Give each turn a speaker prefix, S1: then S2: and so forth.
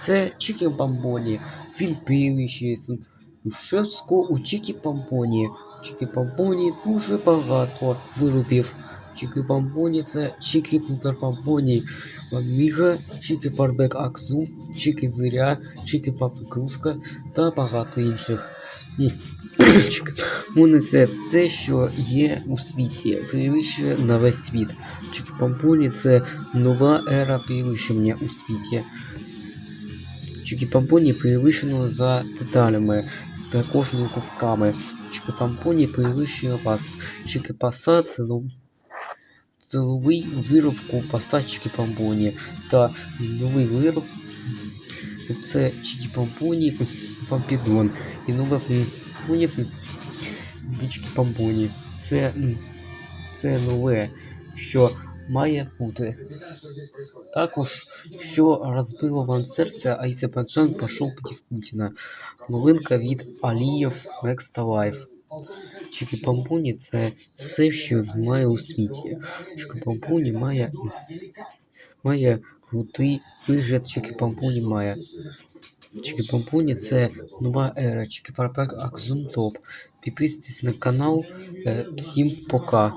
S1: Це Чікі Бамбоні. Пивніший. Шевсько у Чікі Бамбоні. Чікі Бамбоні дуже багато виробів. Чікі Бамбоні це Чікі Пупер Бамбоні. Міга, Чікі Барбек Акзу, Чікі Зиря, Чікі Папа Кружка та багато інших. Чікі це все, що є у світі, перевищує на весь світ. Чікі Бамбоні це нова ера перевищення у світі. Чікі Бамбоні перевищено за деталями, також ковками. Чікі Бамбоні перевищує вас. Чікі Паса це нов... це новий вироб ковбаса Чікі Бамбоні. Та новий вироб це Чікі Бамбоні Пампідон. І нове Бамбоні Чікі Бамбоні. Це, це нове, що має бути. Також, що розбило вам серце, Азербайджан пішов проти Путіна. Новинка від Алієв Next Life. Чікі Пампоні це все, що має у світі. Чікі Пампоні має, має крутий вигляд, Чікі Пампоні має. Чікі Пампоні це нова ера. Чікі Парпек Акзум Топ. Підписуйтесь на канал. Е, Всім пока.